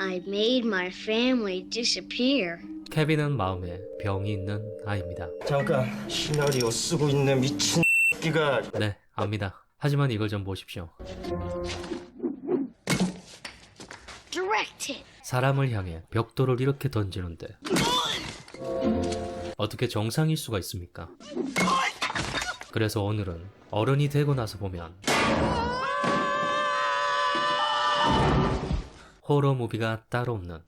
I made my family disappear. 케빈은 마음에 병이 있는 아이입니다. 잠깐 시나리오 쓰고 있는 미친 끼가 네, 압니다. 하지만 이걸 좀 보십시오. Directed. 사람을 향해 벽돌을 이렇게 던지는데 어떻게 정상일 수가 있습니까? 그래서 오늘은 어른이 되고 나서 보면 호러 무비가 따로 없는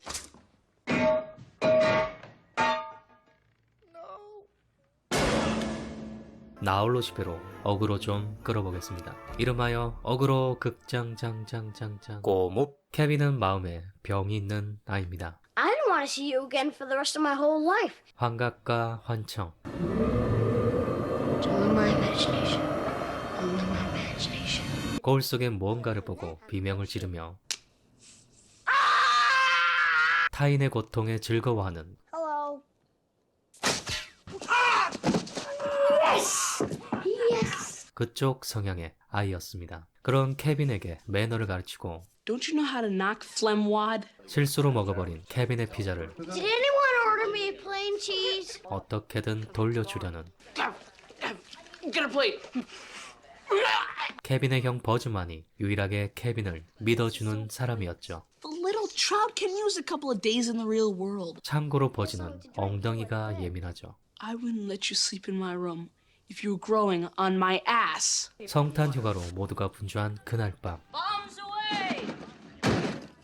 나홀로 집회로 어그로 좀 끌어보겠습니다. 이름하여 어그로 극장장장장장 꼬묵 케빈은 마음에 병이 있는 아이입니다. I didn't want to see you again for the rest of my whole life. 환각과 환청 It's only my imagination. Only my imagination. 거울 속에 무언가를 보고 비명을 지르며 타인의 고통에 즐거워하는 Hello. 그쪽 성향의 아이였습니다. 그런 케빈에게 매너를 가르치고 Don't you know how to knock phlegmwad? 실수로 먹어버린 케빈의 피자를 Did anyone order me plain cheese? 어떻게든 돌려주려는 Get a plate. 케빈의 형 버즈만이 유일하게 케빈을 믿어주는 사람이었죠. Trout can use a couple of days in the real world. 참고로 버즈는 엉덩이가 예민하죠. I wouldn't let you sleep in my room if you were growing on my ass. 성탄 휴가로 모두가 분주한 그날 밤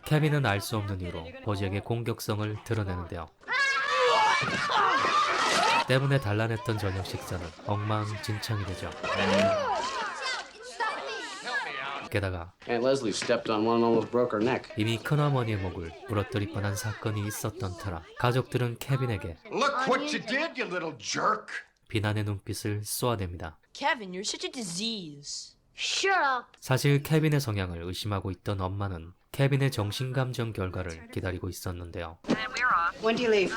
케빈은 알 수 없는 이유로 버즈에게 공격성을 드러내는데요. 때문에 단란했던 저녁 식사는 엉망진창이 되죠. 게다가 Aunt Leslie stepped on one and almost broke her neck. 이미 큰어머니의 목을 부러뜨릴 뻔한 사건이 있었던 터라 가족들은 케빈에게 Look what you did, you little jerk! 비난의 눈빛을 쏘아댑니다. Kevin, you're such a disease. Shut up. 사실 케빈의 성향을 의심하고 있던 엄마는 케빈의 정신감정 결과를 기다리고 있었는데요. When do you leave?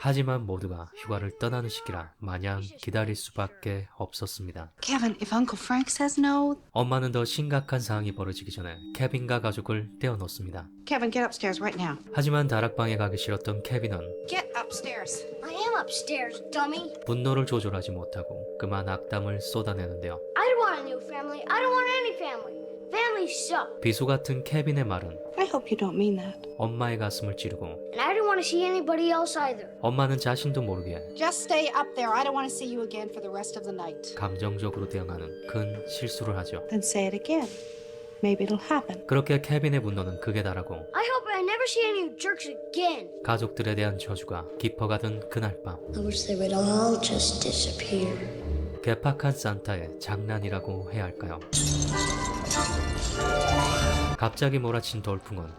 하지만 모두가 휴가를 떠나는 시기라 마냥 기다릴 수밖에 없었습니다. Kevin, if Uncle Frank says no, 엄마는 더 심각한 상황이 벌어지기 전에 케빈과 가족을 떼어놓습니다. Kevin, get upstairs right now. 하지만 다락방에 가기 싫었던 케빈은 Get upstairs. I am upstairs, dummy. 분노를 조절하지 못하고 그만 악담을 쏟아내는데요. Suck. 비수 같은 케빈의 말은 I hope you don't mean that. 엄마의 가슴을 찌르고 And I don't want to see anybody else either. 엄마는 자신도 모르게 Just stay up there. I don't want to see you again for the rest of the night. 감정적으로 대응하는 큰 실수를 하죠. Then say it again. Maybe it'll happen. 그렇게 케빈의 분노는 극에 달하고 I hope I never see any of you jerks again. 가족들에 대한 저주가 깊어가던 그날 밤 I wish they would all just disappear. 개팍한 산타의 장난이라고 해야 할까요? 갑자기 몰아친 돌풍은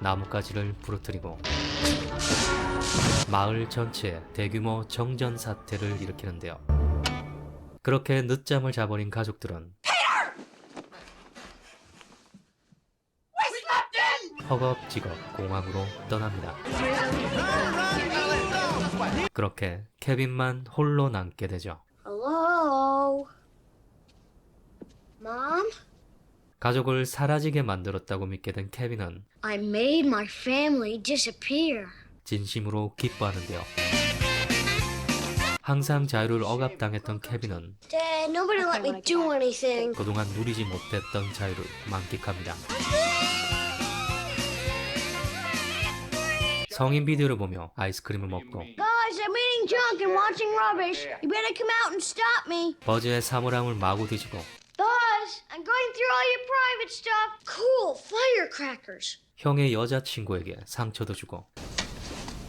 나뭇가지를 부러뜨리고 마을 전체에 대규모 정전 사태를 일으키는데요. 그렇게 늦잠을 자버린 가족들은 허겁지겁 공항으로 떠납니다. 그렇게 케빈만 홀로 남게 되죠. Hello? Mom? 가족을 사라지게 만들었다고 믿게 된 케빈은 I made my family disappear. 진심으로 기뻐하는데요. 항상 자유를 억압당했던 케빈은 Dad, nobody let me do anything. 그동안 누리지 못했던 자유를 만끽합니다. 성인 비디오를 보며 아이스크림을 먹고 Guys, I'm eating junk and watching rubbish. You better come out and stop me. 버즈의 사물함을 마구 뒤지고 Buzz, I'm going through all your private stuff. Cool, firecrackers. 형의 여자친구에게 상처도 주고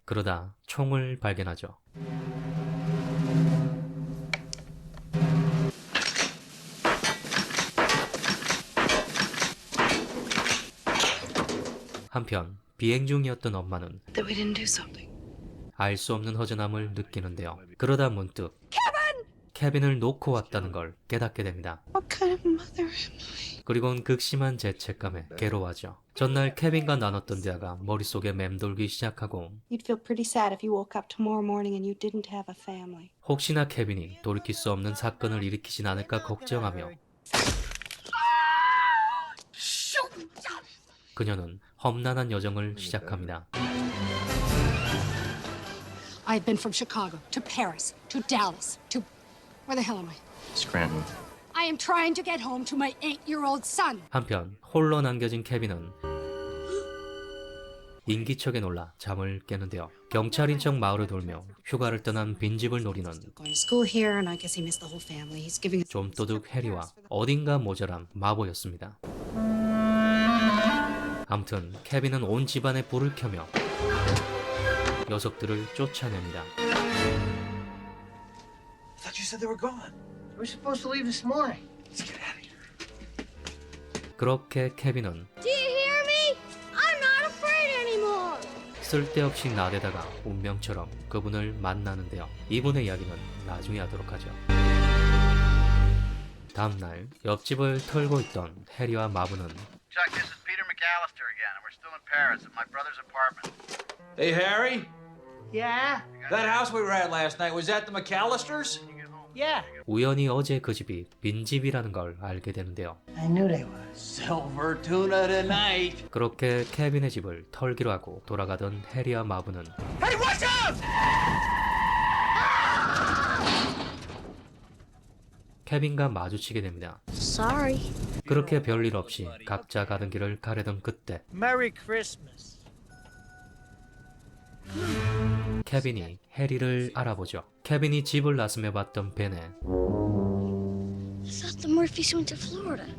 그러다 총을 발견하죠. 한편 비행 중이었던 엄마는. 알 수 없는 허전함을 느끼는데요. 그러다 문득 케빈을 놓고 왔다는 걸 깨닫게 됩니다. What kind of mother am I? 그리곤 극심한 죄책감에 괴로워하죠. 전날 케빈과 나눴던 대화가 머릿속에 맴돌기 시작하고. 혹시나 케빈이 돌이킬 수 없는 사건을 일으키진 않을까 걱정하며 그녀는 험난한 여정을 시작합니다. I've been from Chicago to Paris to Dallas to. Where the hell am I? Scranton. I am trying to get home to my eight year old son. 한편 홀로 남겨진 케빈은 인기척에 놀라 잠을 깨는데요. 경찰인 척 마을을 돌며 휴가를 떠난 빈집을 노리는 Going to school here, and I guess he missed the whole family. He's giving us. 좀도둑 해리와 어딘가 모자란 마보였습니다. 암튼 케빈은 온 집안에 불을 켜며 녀석들을 쫓아냅니다. Thought you said they were gone. We're supposed to leave this morning. 그렇게 케빈은 Do you hear me? I'm not afraid anymore. 쓸데없이 나대다가 운명처럼 그분을 만나는데요. 이분의 이야기는 나중에 하도록 하죠. 다음날 옆집을 털고 있던 해리와 마브는 Chuck, this is Peter McAllister again, and we're still in Paris at my brother's apartment. Hey, Harry. Yeah? That house we were at last night, was that the McAllisters? Yeah. 우연히 어제 그 집이 빈집이라는 걸 알게 되는데요. I knew they were. Silver tuna tonight. 그렇게 케빈의 집을 털기로 하고 돌아가던 해리와 마브는 Hey, watch out! 케빈과 마주치게 됩니다. Sorry. 그렇게 별일 없이 각자 가던 길을 가려던 그때 Merry Christmas. 케빈이 해리를 알아보죠. 케빈이 집을 나서며 봤던 Florida.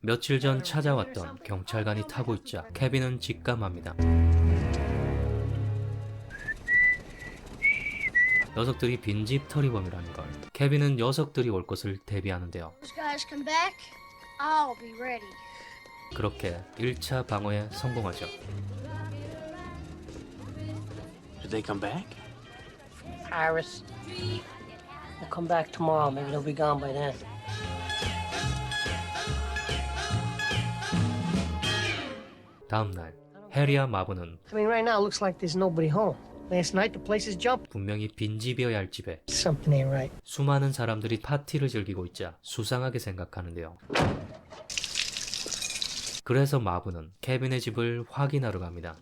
며칠 전 찾아왔던 경찰관이 타고 있자 케빈은 직감합니다. 녀석들이 빈집 털이범이라는 걸. 케빈은 녀석들이 올 것을 대비하는데요. 그렇게 1차 방어에 성공하죠. Did they come back? Paris. They'll come back tomorrow. Maybe they'll be gone by then. 다음 날 해리와 마브는 I mean, right now it looks like there's nobody home. Last night the place is jumping. 분명히 빈집이어야 할 집에 Something ain't right. 수많은 사람들이 파티를 즐기고 있자 수상하게 생각하는데요. 그래서 마브는 케빈의 집을 확인하러 갑니다.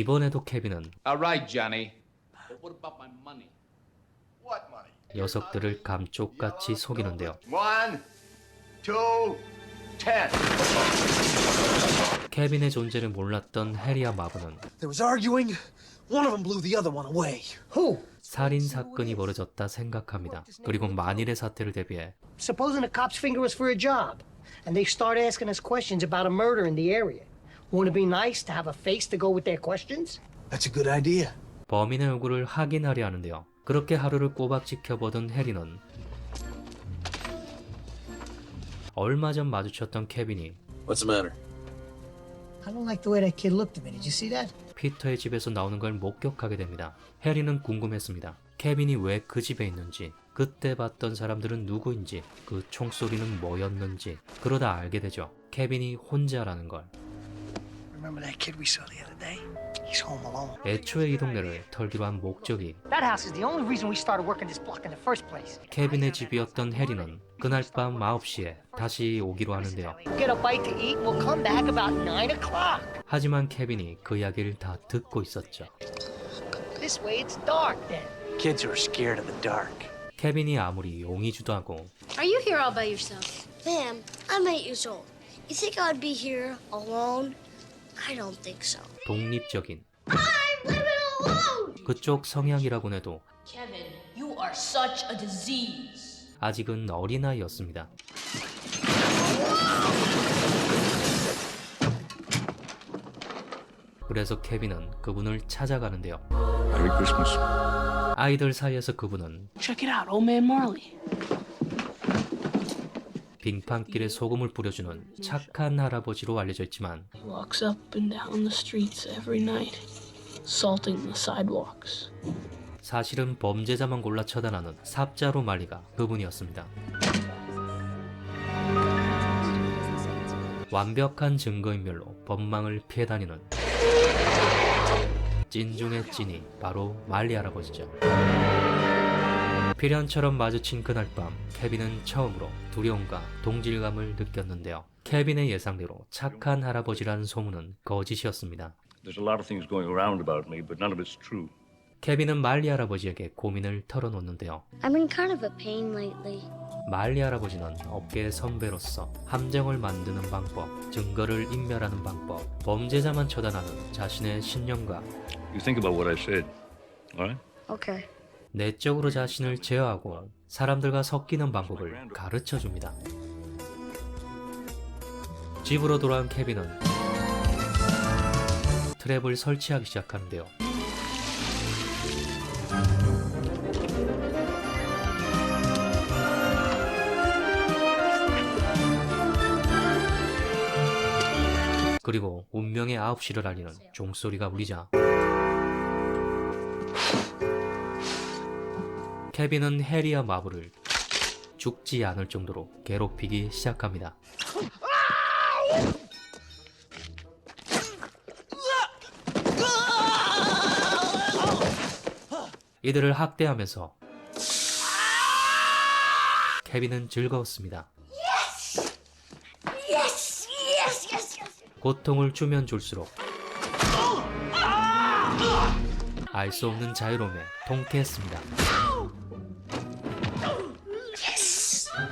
이번에도 케빈은 All right, Johnny. But what about my money? What money? 녀석들을 감쪽같이 속이는데요. One, two, ten. 케빈의 존재를 몰랐던 해리와 마브는 There was arguing. One of them blew the other one away. Who? 살인 사건이 벌어졌다 생각합니다. 그리고 만일의 사태를 대비해 Supposing the cops finger us for a job, and they start asking us questions about a murder in the area. Wouldn't it be nice to have a face to go with their questions? That's a good idea. 범인의 얼굴을 확인하려 하는데요. 그렇게 하루를 꼬박 지켜보던 해리는 얼마 전 마주쳤던 케빈이 What's the matter? I don't like the way that kid looked at me. Did you see that? 피터의 집에서 나오는 걸 목격하게 됩니다. 해리는 궁금했습니다. 케빈이 왜 그 집에 있는지, 그때 봤던 사람들은 누구인지, 그 총소리는 뭐였는지, 그러다 알게 되죠. 케빈이 혼자라는 걸. Remember that kid we saw the other day? He's home alone. 애초에 이 동네를 털기로 한 목적이 That house is the only reason we started working this block in the first place. 케빈의 집이었던 해리는 그날 밤 9시에 다시 오기로 하는데요. Get a bite to eat, and we'll come back about 9 o'clock. 하지만 케빈이 그 이야기를 다 듣고 있었죠. This way it's dark then. Kids are scared of the dark. 케빈이 아무리 용의주도 하고 Are you here all by yourself? Ma'am, I'm eight years old. You think I'd be here alone? I don't think so. 독립적인 I'm living alone! 그쪽 성향이라곤 해도 Kevin, you are such a disease. 아직은 어린아이였습니다. 그래서 케빈은 그분을 찾아가는데요. Merry Christmas. 아이들 사이에서 그분은 Check it out, old man Marley. 빙판길에 소금을 뿌려주는 착한 할아버지로 알려져 있지만. 사실은 범죄자만 골라 처단하는 삽자루 말리가 그분이었습니다. 완벽한 증거인멸로 법망을 피해 다니는 찐 중의 찐이 바로 말리 할아버지죠. 필연처럼 마주친 그날 밤 케빈은 처음으로 두려움과 동질감을 느꼈는데요. 케빈의 예상대로 착한 할아버지라는 소문은 거짓이었습니다. There's a lot of things going around about me, but none of it's true. 케빈은 말리 할아버지에게 고민을 털어놓는데요. I'm in kind of a pain lately. 말리 할아버지는 업계의 선배로서 함정을 만드는 방법, 증거를 인멸하는 방법, 범죄자만 처단하는 자신의 신념과 내적으로 자신을 제어하고 사람들과 섞이는 방법을 가르쳐 줍니다. 집으로 돌아온 케빈은 트랩을 설치하기 시작하는데요. 그리고 운명의 9시를 알리는 종소리가 울리자 케빈은 해리와 마블을 죽지 않을 정도로 괴롭히기 시작합니다. 이들을 학대하면서 케빈은 즐거웠습니다. 고통을 주면 줄수록 알 수 없는 자유로움에 통쾌했습니다.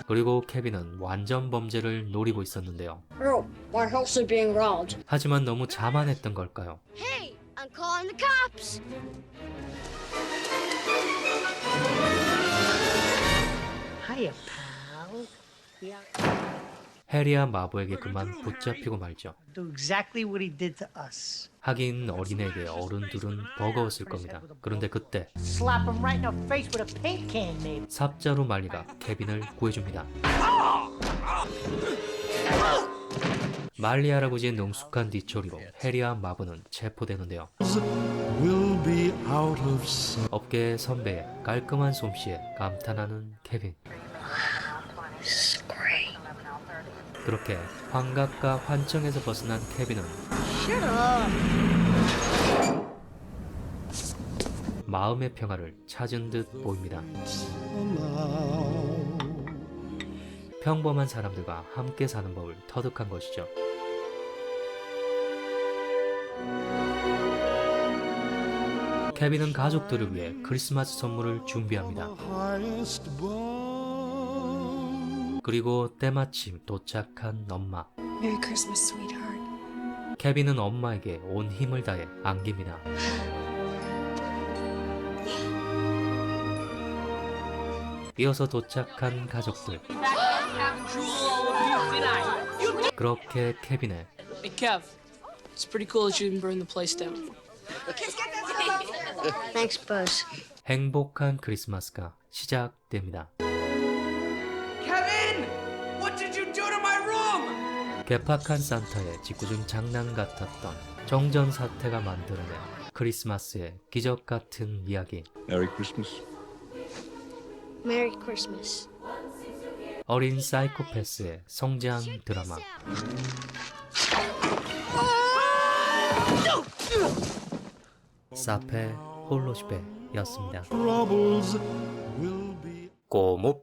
그리고 케빈은 완전 범죄를 노리고 있었는데요. Oh, my house is being robbed. 하지만 너무 자만했던 걸까요? Hey, I'm calling the cops. Hiya, pal. Yeah, 해리와 마부에게 그만 붙잡히고 말죠. do exactly what he did to us. 하긴 어린애에게 어른들은 버거웠을 겁니다. 그런데 그때 Slap him right in the face with a paint can, maybe. 삽자루 말리가 케빈을 구해줍니다. 말리 할아버지의 능숙한 뒤처리로 해리와 마부는 체포되는데요. 업계의 선배의 깔끔한 솜씨에 감탄하는 케빈. 그렇게 환각과 환청에서 벗어난 케빈은. 마음의 평화를 찾은 듯 보입니다. 평범한 사람들과 함께 사는 법을 터득한 것이죠. 케빈은 가족들을 위해 크리스마스 선물을 준비합니다. 그리고 때마침 도착한 엄마. Merry Christmas, sweetheart. 케빈은 엄마에게 온 힘을 다해 안깁니다. 이어서 도착한 가족들. 그렇게 케빈의 Hey, Kev. It's pretty cool that you didn't burn the place down. Thanks, Buzz. 행복한 크리스마스가 시작됩니다. 개팍한 산타의 짓궂은 장난 같았던 정전 사태가 만들어낸 크리스마스의 기적 같은 이야기. Merry Christmas. Merry Christmas. 어린 사이코패스의 성장 드라마. 사페 홀로시페였습니다. 고무